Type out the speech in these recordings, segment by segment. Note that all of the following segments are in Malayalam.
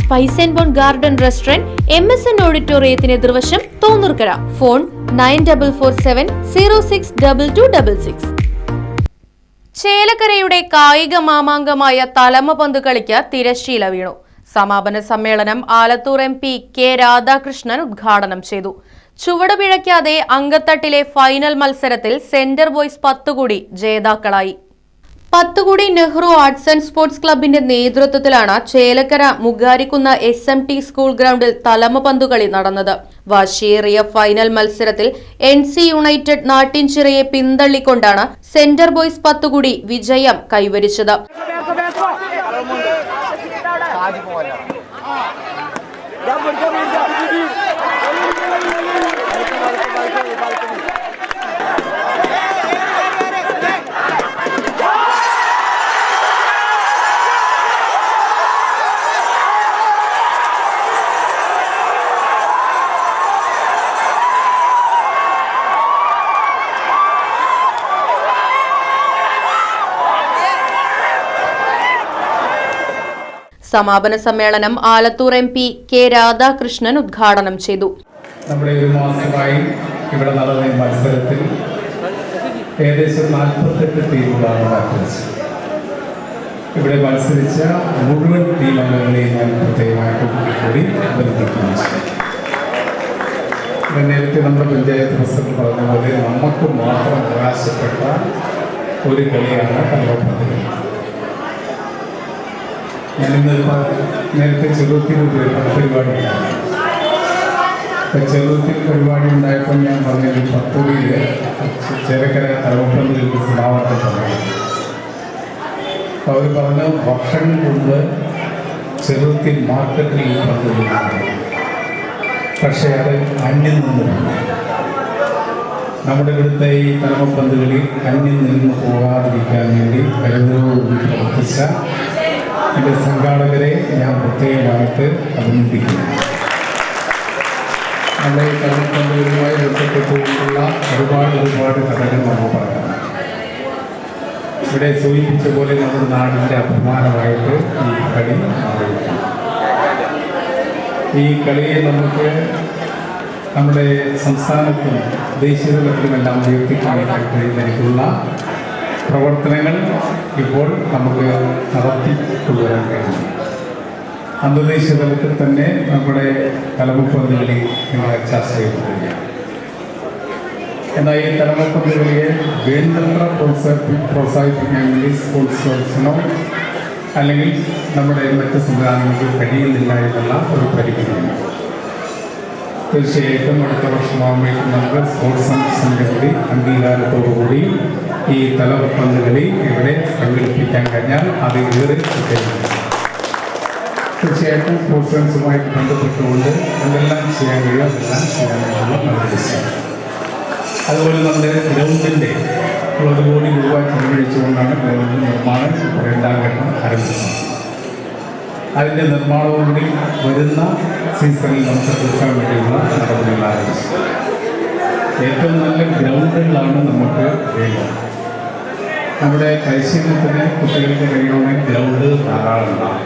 Spice and bone garden restaurant M S N ഓഡിറ്റോറിയത്തിന് എതിർവശം Thonnurkara. Phone nine double four seven zero six double two double six. ചേലക്കരയുടെ കായിക മാമാങ്കമായ തലമ പന്ത് കളിക്ക് തിരശ്ശീല വീണു. സമാപന സമ്മേളനം Alathur M P K Radhakrishnan ഉദ്ഘാടനം ചെയ്തു. ചുവട് പിഴയ്ക്കാതെ അങ്കത്തട്ടിലെ ഫൈനൽ മത്സരത്തിൽ സെന്റർ ബോയ്സ് പത്തുകൂടി ജേതാക്കളായി. Pathukudi Nehru Arts and Sports ക്ലബിന്റെ നേതൃത്വത്തിലാണ് Chelakkara മുഗാരിക്കുന്ന S M T school ഗ്രൗണ്ടിൽ തലമ പന്തുകളി നടന്നത്. വാശിയേറിയ ഫൈനൽ മത്സരത്തിൽ എൻ സി യുണൈറ്റഡ് നാട്ടിൻചിറയെ പിന്തള്ളിക്കൊണ്ടാണ് സെന്റർ ബോയ്സ് പത്തുകുടി വിജയം കൈവരിച്ചത്. സമാപന സമ്മേളനം Alathur M P K Radhakrishnan ഉദ്ഘാടനം ചെയ്തു. നമ്മുടെ ഒരു മാസമായി ഇവിടെ നടന്ന മത്സരത്തിൽ ഏകദേശം നാൽപ്പത്തെട്ട് ടീമുകളാണ് മത്സരിച്ചത്. ഇവിടെ മത്സരിച്ച മുഴുവൻ ടീം അംഗങ്ങളെയും ഞാൻ പ്രത്യേകമായിട്ട് കൂടി ഇത് നേരത്തെ നമ്മുടെ പഞ്ചായത്ത് പ്രസിഡന്റ് പറഞ്ഞ പോലെ നമുക്ക് മാത്രം അവകാശപ്പെട്ട ഒരു കളിയാണ് കളി ഞാനിന്ന് നേരത്തെ ചെറുത്തിൽ ഇപ്പം ചെറുത്തിൽ പരിപാടി ഉണ്ടായപ്പോൾ ഞാൻ പറഞ്ഞത് പത്തൂരിൽ ചെറുക്കര തലവപ്പന്തിൽ സമാവർത്തം പറഞ്ഞു അവർ പറഞ്ഞ ഭക്ഷണം കൊണ്ട് ചെറുത്തിൽ മാർക്കറ്റിൽ പങ്കെടുക്കുന്നു പക്ഷേ അത് അന്യം നിന്ന്. നമ്മുടെ ഇവിടുത്തെ ഈ തലമപ്പന്തുകളിൽ അന്യം നിന്ന് പോകാതിരിക്കാൻ വേണ്ടി കരുതലോടുകൂടി പ്രവർത്തിച്ച എന്റെ സംഘാടകരെ ഞാൻ പ്രത്യേകമായിട്ട് അഭിനന്ദിക്കുന്നു. നമ്മുടെ ഈ തലമപ്പന്തുകളുമായി ബന്ധപ്പെട്ടുകൊണ്ടുള്ള ഒരുപാട് ഒരുപാട് കഥകൾ നമ്മൾ പറയാം. ഇവിടെ സൂചിപ്പിച്ച പോലെ നമ്മുടെ നാടിന്റെ അഭിമാനമായിട്ട് ഈ കളി ഈ കളിയെ നമുക്ക് നമ്മുടെ സംസ്ഥാനത്തും ദേശീയ തലത്തിലുമെല്ലാം ഉയർത്തിക്കാണിക്കാൻ കഴിയുന്നതിനുള്ള പ്രവർത്തനങ്ങൾ ഇപ്പോൾ നമുക്ക് നടത്തിക്കൊണ്ടുവരാൻ കഴിയും. അന്തർദേശീയ തലത്തിൽ തന്നെ നമ്മുടെ കലമുപ്പന്ത് കളി നിങ്ങളെ ചർച്ച ചെയ്യപ്പെടുകയാണ് എന്നാൽ ഈ തലമുപ്പന്ത് കളിയെ വേണ്ടത്ര പ്രോത്സാഹി പ്രോത്സാഹിപ്പിക്കാൻ വേണ്ടി സ്പോർട്സ് കൗൺസിലോ അല്ലെങ്കിൽ നമ്മുടെ മറ്റ് സംവിധാനങ്ങൾക്ക് കഴിയുന്നില്ല എന്നുള്ള ഒരു പരിമിതിയുണ്ട് തീർച്ചയായിട്ടും അടുത്ത വർഷമാകുമ്പോഴേക്കും നമുക്ക് സ്പോർട്സ് സംഘം കൂടി അംഗീകാരത്തോടുകൂടി ഈ തലപ്പന്ത് കളി ഇവിടെ സംഘടിപ്പിക്കാൻ കഴിഞ്ഞാൽ അത് ഏറെ തീർച്ചയായിട്ടും സ്പോർട്സ് കൗൺസിലുമായിട്ട് ബന്ധപ്പെട്ടുകൊണ്ട് എന്തെല്ലാം ചെയ്യാൻ കഴിയും അതെല്ലാം ചെയ്യാനായിട്ടുള്ള നിർദ്ദേശം അതുപോലെ നമ്മുടെ ഗ്രൗണ്ടിന്റെ ഒരു കോടി രൂപ ചെലവഴിച്ചുകൊണ്ടാണ് ഗ്രൗണ്ടിന്റെ നിർമ്മാണം രണ്ടാം ഘട്ടം ആരംഭിക്കുന്നത് അതിന്റെ നിർമ്മാണവും കൂടി വരുന്ന സീസണിൽ നമുക്ക് തീർക്കാൻ വേണ്ടിയുള്ള നടപടികൾ ഏറ്റവും നല്ല ഗ്രൗണ്ടുകളാണ് നമുക്ക് വേണ്ടത്. നമ്മുടെ പരിശീലനത്തിന് കുട്ടികൾക്ക് കഴിയണമെങ്കിൽ ഗ്രൗണ്ട് ധാരാളമാണ്.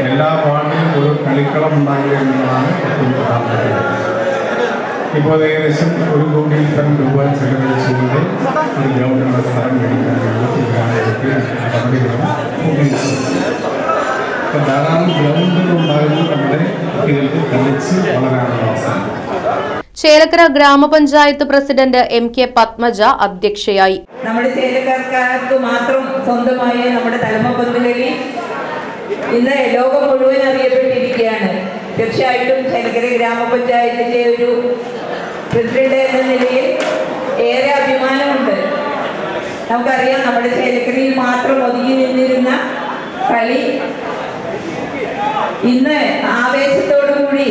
എല്ലാ വാർഡിലും ഒരു കളിക്കളം ഉണ്ടാകുക എന്നതാണ് ഏറ്റവും പ്രധാനപ്പെട്ടത് ഇപ്പോൾ ഏകദേശം ഒരു കോടിയിൽ ഇത്തരം രൂപ ചെലവഴിച്ചുകൊണ്ട് ഒരു ഗ്രൗണ്ടിനുള്ള സ്ഥലം മേടിക്കാൻ വേണ്ടി നടപടികളും അപ്പോൾ ധാരാളം ഗ്രൗണ്ടുകൾ ഉണ്ടായിരുന്നു നമ്മുടെ കുട്ടികൾക്ക് കളിച്ച് വളരാനുള്ള അവസരം. ചേലക്കര ഗ്രാമപഞ്ചായത്ത് പ്രസിഡന്റ് എം കെ പത്മജ അധ്യക്ഷയായി. നമ്മുടെ ചേലക്കരക്കാർക്ക് മാത്രം സ്വന്തമായ നമ്മുടെ തലമ പന്തുകളി ഇന്ന് ലോകം മുഴുവൻ അറിയപ്പെട്ടിരിക്കുകയാണ്. തീർച്ചയായിട്ടും ചേലക്കര ഗ്രാമപഞ്ചായത്തിന്റെ ഒരു പ്രസിഡന്റ് എന്ന നിലയിൽ ഏറെ അഭിമാനമുണ്ട്. നമുക്കറിയാം നമ്മുടെ ചേലക്കരയിൽ മാത്രം ഒതുങ്ങി നിന്നിരുന്ന കളി ഇന്ന് ആവേശത്തോടു കൂടി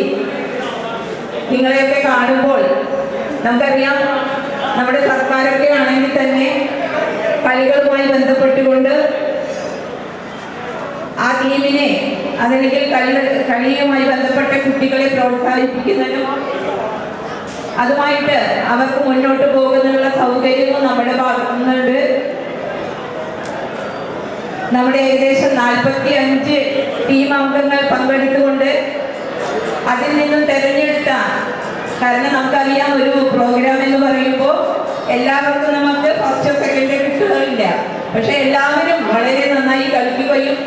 നിങ്ങളെയൊക്കെ കാണുമ്പോൾ നമുക്കറിയാം നമ്മുടെ സർക്കാരൊക്കെ ആണെങ്കിൽ തന്നെ കളികളുമായി ബന്ധപ്പെട്ടുകൊണ്ട് ആ ടീമിനെ അതല്ലെങ്കിൽ കളികൾ കളിയുമായി ബന്ധപ്പെട്ട കുട്ടികളെ പ്രോത്സാഹിപ്പിക്കുന്നതിനും അതുമായിട്ട് അവർക്ക് മുന്നോട്ട് പോകുന്നതിനുള്ള സൗകര്യവും നമ്മുടെ ഭാഗത്തുനിന്നുണ്ട്. നമ്മുടെ ഏകദേശം നാൽപ്പത്തി അഞ്ച് ടീം അംഗങ്ങൾ പങ്കെടുത്തുകൊണ്ട് അതിൽ നിന്നും തെരഞ്ഞെടുത്ത കാരണം നമുക്കറിയാം ഒരു പ്രോഗ്രാം എന്ന് പറയുമ്പോൾ എല്ലാവർക്കും നമുക്ക് ഫസ്റ്റോ സെക്കൻഡോ കിട്ടുകയില്ല. പക്ഷെ എല്ലാവരും വളരെ നന്നായി കളിക്കുകയും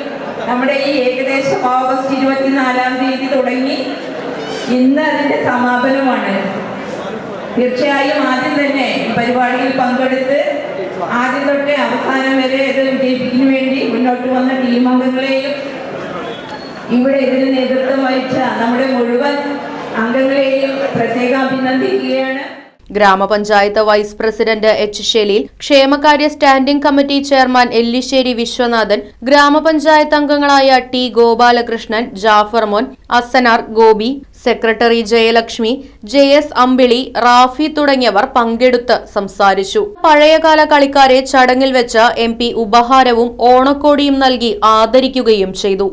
നമ്മുടെ ഈ ഏകദേശം ഓഗസ്റ്റ് ഇരുപത്തിനാലാം തീയതി തുടങ്ങി ഇന്ന് അതിന്റെ സമാപനമാണ്. തീർച്ചയായും ആദ്യം തന്നെ പരിപാടിയിൽ പങ്കെടുത്ത് ആദ്യം തൊട്ട് അവസാനം വരെ ഇത് വിജയിപ്പിക്കുന്നതിന് വേണ്ടി മുന്നോട്ട് വന്ന ടീം അംഗങ്ങളെയും ഇവിടെ ഇതിന് നേതൃത്വം വഹിച്ച നമ്മുടെ മുഴുവൻ അംഗങ്ങളെയും പ്രത്യേകം അഭിനന്ദിക്കുകയാണ്. ഗ്രാമപഞ്ചായത്ത് വൈസ് പ്രസിഡന്റ് എച്ച് ഷെലീൽ ക്ഷേമകാര്യ standing committee chairman Ellissery Viswanathan ഗ്രാമപഞ്ചായത്ത് അംഗങ്ങളായ T Gopalakrishnan Jafar Mon Asanar Gopi secretary Jayalakshmi J S Ambili Rafi തുടങ്ങിയവർ പങ്കെടുത്ത് സംസാരിച്ചു. പഴയകാല കളിക്കാരെ ചടങ്ങിൽ വെച്ച് എം ഉപഹാരവും ഓണക്കോടിയും നൽകി ആദരിക്കുകയും ചെയ്തു.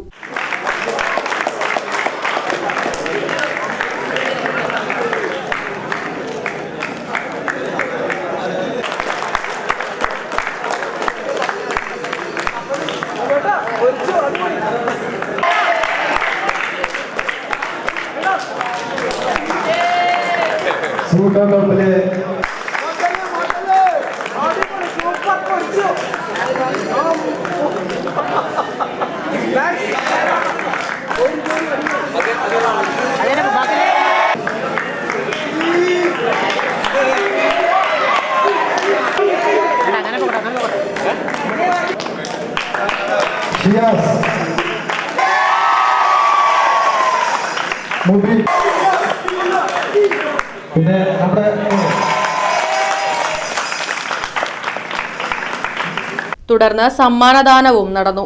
ಸೂಕ ಕಂಬಲೆ Yes. പിന്നെ നമ്മുടെ തുടർന്ന് സമ്മാനദാനവും നടന്നു.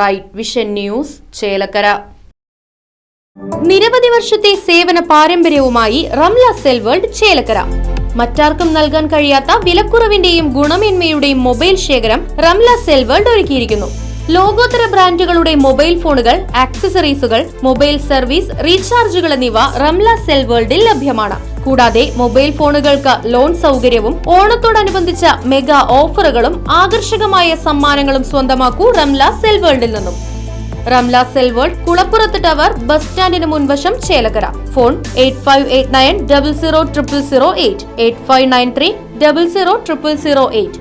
Right Vision News Chelakkara. നിരവധി വർഷത്തെ സേവന പാരമ്പര്യവുമായി റംല സെൽവേൾഡ് ചേലക്കര. മറ്റാർക്കും നൽകാൻ കഴിയാത്ത വിലക്കുറവിന്റെയും ഗുണമേന്മയുടെയും മൊബൈൽ ശേഖരം റംല സെൽവേൾഡ് ഒരുക്കിയിരിക്കുന്നു. ലോകോത്തര ബ്രാൻഡുകളുടെ മൊബൈൽ ഫോണുകൾ ആക്സസറീസുകൾ മൊബൈൽ സർവീസ് റീചാർജുകൾ എന്നിവ റംല സെൽ വേൾഡിൽ ലഭ്യമാണ്. കൂടാതെ മൊബൈൽ ഫോണുകൾക്ക് ലോൺ സൗകര്യവും ഓണത്തോടനുബന്ധിച്ച മെഗാ ഓഫറുകളും ആകർഷകമായ സമ്മാനങ്ങളും സ്വന്തമാക്കൂ റംല സെൽ വേൾഡിൽ നിന്നും. റംല സെൽ വേൾഡ് കുളപ്പുറത്ത് ടവർ ബസ് സ്റ്റാൻഡിന് മുൻവശം Chelakara phone eight five eight nine double zero triple zero eight. Eight five nine three double zero triple zero eight.